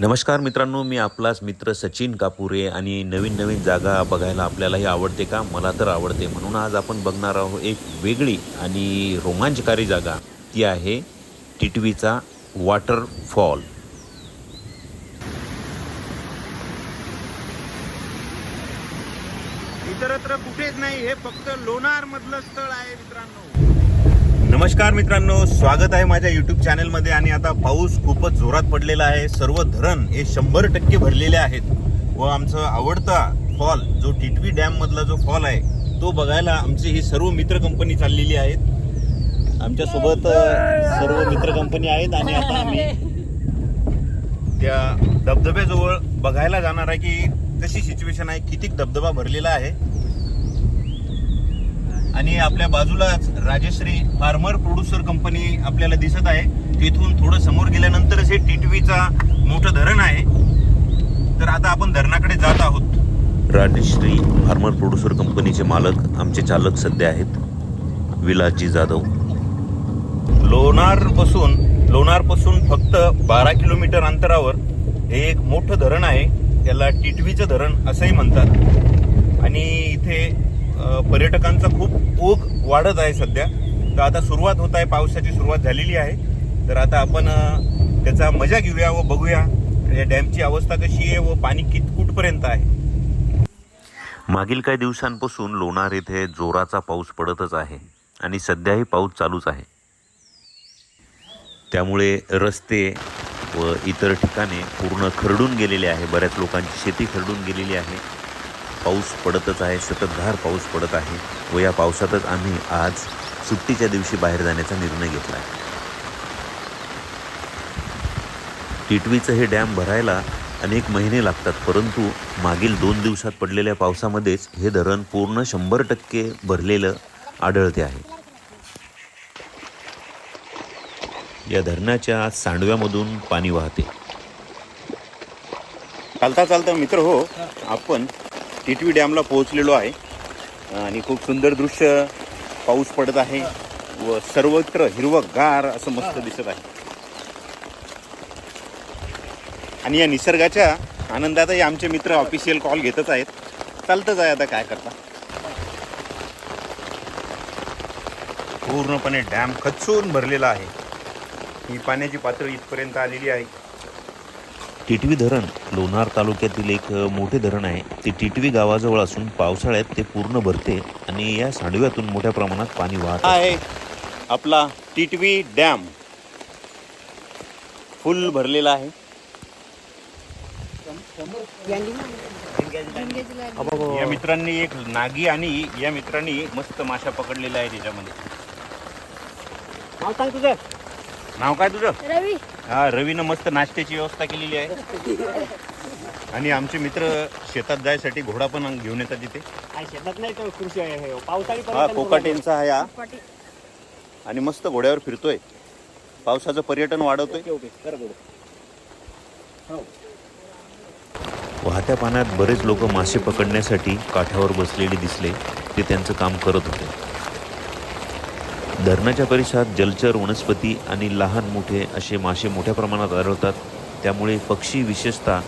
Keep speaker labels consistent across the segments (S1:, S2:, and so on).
S1: नमस्कार मित्रांनो मी आपलाच मित्र सचिन कापुरे आणि नवीन नवीन जागा बघायला आपल्यालाही आवडते का? मला तर आवडते. म्हणून आज आपण बघणार आहोत एक वेगळी आणि रोमांचकारी जागा. ती आहे टिटवीचा वॉटरफॉल.
S2: इतरत्र कुठेच नाही. हे फक्त लोणार मधलं स्थळ आहे मित्रांनो. नमस्कार मित्रांनो स्वागत आहे माझ्या युट्यूब चॅनलमध्ये आणि आता पाऊस खूपच जोरात पडलेला आहे. सर्व धरण हे शंभर टक्के भरलेले आहेत व आमचा आवडता फॉल जो टिटवी डॅममधला जो फॉल आहे तो बघायला आमची ही सर्व मित्र कंपनी चाललेली आहेत. आमच्यासोबत सर्व मित्र कंपनी आहेत आणि आता आम्ही त्या धबधब्याजवळ बघायला जाणार आहे की कशी सिच्युएशन आहे किती धबधबा भरलेला आहे. आणि आपल्या बाजूलाच राजश्री फार्मर प्रोड्युसर कंपनी आपल्याला दिसत आहे. तिथून थोडं समोर गेल्यानंतरच हे टिटवीचा मोठं धरण आहे. तर आता आपण धरणाकडे जात आहोत.
S1: राजश्री फार्मर प्रोड्युसर कंपनीचे मालक आमचे चालक सध्या आहेत. विलासजी जाधव.
S2: लोणार पासून लोणार पासून फक्त बारा किलोमीटर अंतरावर हे एक मोठं धरण आहे. त्याला टिटवीचं धरण असंही म्हणतात. आणि इथे पर्यटकांचा खूप ओघ वाढत आहे सध्या. तर आता सुरुवात होत आहे पावसाची सुरुवात झालेली आहे. तर आता आपण त्याचा मजा घेऊया व बघूया. या डॅमची अवस्था कशी आहे व पाणी कित कुठपर्यंत आहे?
S1: मागील काही दिवसांपासून लोणार येथे जोराचा पाऊस पडतच आहे आणि सध्याही पाऊस चालूच आहे. त्यामुळे रस्ते व इतर ठिकाणे पूर्ण खरडून गेलेले आहे. बऱ्याच लोकांची शेती खरडून गेलेली आहे. पाऊस पडतच आहे सततधार पाऊस पडत आहे व या पावसातच आम्ही आज सुट्टीच्या दिवशी बाहेर जाण्याचा निर्णय घेतला आहे. टिटवीचं हे डॅम भरायला अनेक महिने लागतात परंतु मागील दोन दिवसात पडलेल्या पावसामध्येच हे धरण पूर्ण शंभर टक्के भरलेलं आढळते आहे. या धरणाच्या सांडव्यामधून पाणी वाहते.
S2: चालता चालता मित्र हो आपण टिटवी डॅमला पोहोचलेलो आहे. आणि खूप सुंदर दृश्य पाऊस पडत आहे व सर्वत्र हिरवंगार असं मस्त दिसत आहे. आणि या निसर्गाच्या आनंदातही आमचे मित्र ऑफिशियल कॉल घेतच आहेत. चालतंच आहे आता काय करता. पूर्णपणे डॅम खचून भरलेला आहे. ही पाण्याची पातळी इथपर्यंत आलेली आहे.
S1: टिटवी धरण लोणार तालुक्यातील एक मोठे धरण आहे. ते टिटवी गावाजवळ असून पावसाळ्यात ते पूर्ण भरते आणि या सांडव्यातून मोठ्या प्रमाणात पाणी वाहत
S2: हा. आहे आपला टिटवी डॅम. फुल भरलेला आहे. या मित्रांनी एक नागी आणि या मित्रांनी मस्त माशा पकडलेल्या आहे त्याच्यामध्ये.
S3: नाव
S2: काय तुझं?
S4: रवी.
S2: हा रवीनं मस्त नाश्त्याची व्यवस्था केलेली आहे. आणि आमचे मित्र शेतात जायसाठी घोडा पण घेऊन येतात तिथे.
S3: काय शेतात नाही तर कृषी आहे हे. पावसाळी
S2: हा
S3: पर्यटन
S2: कोकाटेंचा आहे हा. आणि मस्त घोड्यावर फिरतोय. पावसाचं पर्यटन वाढवतोय.
S3: Okay okay. कर बोल
S1: वाहत्या पाण्यात बरेच लोक मासे पकडण्यासाठी काठावर बसलेले दिसले ते त्यांचं काम करत होते. धरणाच्या परिसरात जलचर वनस्पती आणि लहान मोठे असे मासे मोठ्या प्रमाणात आढळतात. त्यामुळे पक्षी विशेषतः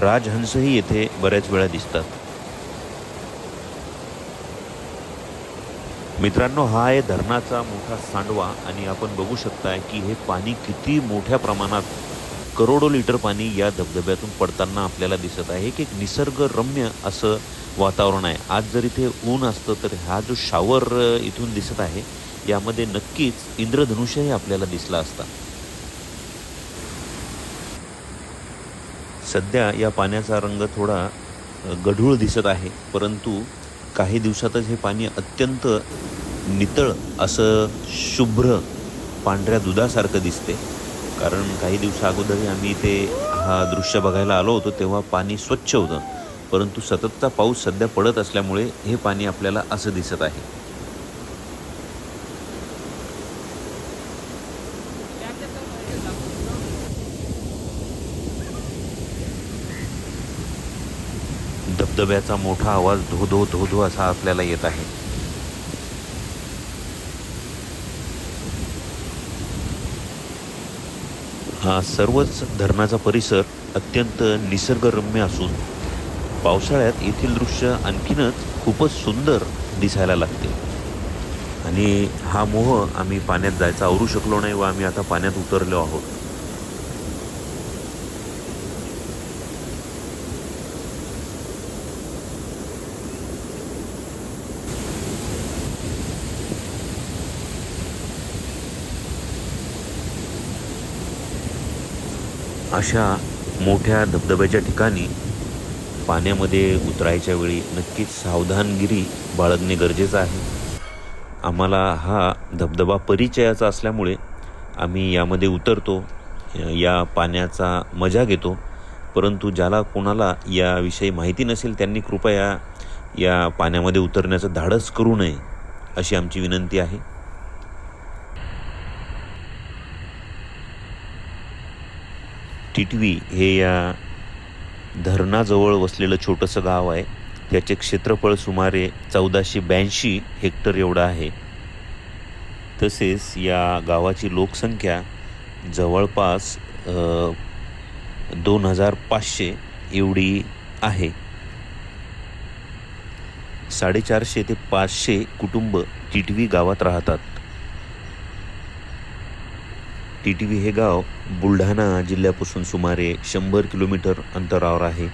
S1: राजहंसही येथे बऱ्याच वेळा दिसतात. मित्रांनो हा आहे धरणाचा मोठा सांडवा आणि आपण बघू शकताय की हे पाणी किती मोठ्या प्रमाणात करोडो लिटर पाणी या धबधब्यातून पडताना आपल्याला दिसत आहे. एक एक निसर्गरम्य असं वातावरण आहे. आज जर इथे ऊन असतं तर हा जो शावर इथून दिसत आहे यामध्ये नक्कीच इंद्रधनुष्यही आपल्याला दिसला असता. सध्या या पाण्याचा रंग थोडा गढूळ दिसत आहे परंतु काही दिवसातच हे पाणी अत्यंत नितळ असं शुभ्र पांढऱ्या दुधासारखं दिसते. कारण काही दिवसा अगोदरही आम्ही इथे हा दृश्य बघायला आलो होतो तेव्हा पाणी स्वच्छ होतं. परंतु सततचा पाऊस सध्या पडत असल्यामुळे हे पाणी आपल्याला असं दिसत आहे. धबधब्याचा मोठा आवाज धो धो धो धो असा आपल्याला येत आहे. हा सर्वच धरणाचा परिसर अत्यंत निसर्गरम्य असून पावसाळ्यात येथील दृश्य आणखीनच खूपच सुंदर दिसायला लागते. आणि हा मोह आम्ही पाण्यात जायचा आवरू शकलो नाही व आम्ही आता पाण्यात उतरलो आहोत. अशा मोठ्या धबधब्याच्या ठिकाणी पाण्यामध्ये उतरायच्या वेळी नक्कीच सावधानगिरी बाळगणे गरजेचं आहे. आम्हाला हा धबधबा परिचयाचा असल्यामुळे आम्ही यामध्ये उतरतो या पाण्याचा मजा घेतो परंतु ज्याला कोणाला याविषयी माहिती नसेल त्यांनी कृपया या पाण्यामध्ये उतरण्याचं धाडस करू नये अशी आमची विनंती आहे. टिटवी हे या धरणाजवळ वसलेलं छोटंसं गाव आहे. त्याचे क्षेत्रफळ सुमारे चौदाशे ब्याऐंशी हेक्टर एवढं आहे. तसेच या गावाची लोकसंख्या जवळपास दोन हजार पाचशे एवढी आहे. साडेचारशे ते पाचशे कुटुंब टिटवी गावात राहतात. टी टी व्ही हे गाव बुलढाणा जिल्ह्यापासून सुमारे शंभर किलोमीटर अंतरावर आहे.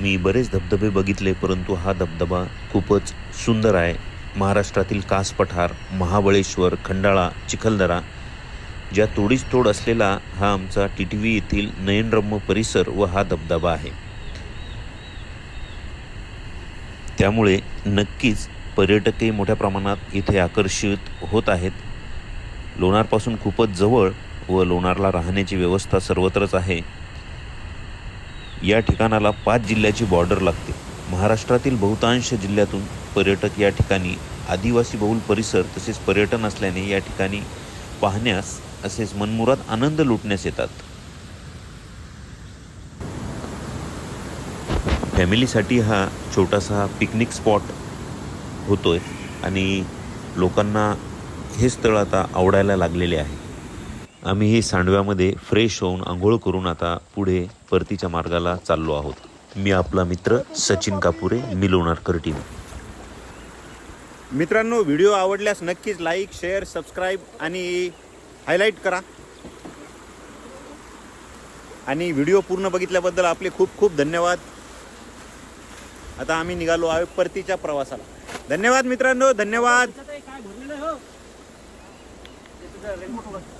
S1: मी बरेच धबधबे बघितले परंतु हा धबधबा खूपच सुंदर आहे. महाराष्ट्रातील कास पठार महाबळेश्वर खंडाळा चिखलदरा ज्या तोडीस तोड असलेला हा आमचा टी टी व्ही येथील नयनरम्य परिसर व हा धबधबा आहे. त्यामुळे नक्कीच पर्यटकही मोठ्या प्रमाणात इथे आकर्षित होत आहेत. लोणारपासून खूपच जवळ व लोणारला राहण्याची व्यवस्था सर्वत्रच आहे. या ठिकाणाला पाच जिल्ह्याची बॉर्डर लागते. महाराष्ट्रातील बहुतांश जिल्ह्यातून पर्यटक या ठिकाणी आदिवासी बहुल परिसर तसेच पर्यटन असल्याने या ठिकाणी पाहण्यास असेच मनमुराद आनंद लुटण्यास येतात. फॅमिलीसाठी हा छोटासा पिकनिक स्पॉट होतोय आणि लोकांना हे स्थळ आता आवडायला लागलेले आहे. आम्ही हे सांडव्यामध्ये फ्रेश होऊन आंघोळ करून आता पुढे परतीच्या मार्गाला चाललो आहोत. मी आपला मित्र सचिन कापुरे मी लोणारकर टीम
S2: मित्रांनो व्हिडिओ आवडल्यास नक्कीच लाईक शेअर सबस्क्राईब आणि हायलाईट करा. आणि व्हिडिओ पूर्ण बघितल्याबद्दल आपले खूप खूप धन्यवाद. आता आम्ही निघालो आहे परतीच्या प्रवासाला. धन्यवाद मित्रांनो धन्यवाद.
S3: काय भरलेलं आहे हो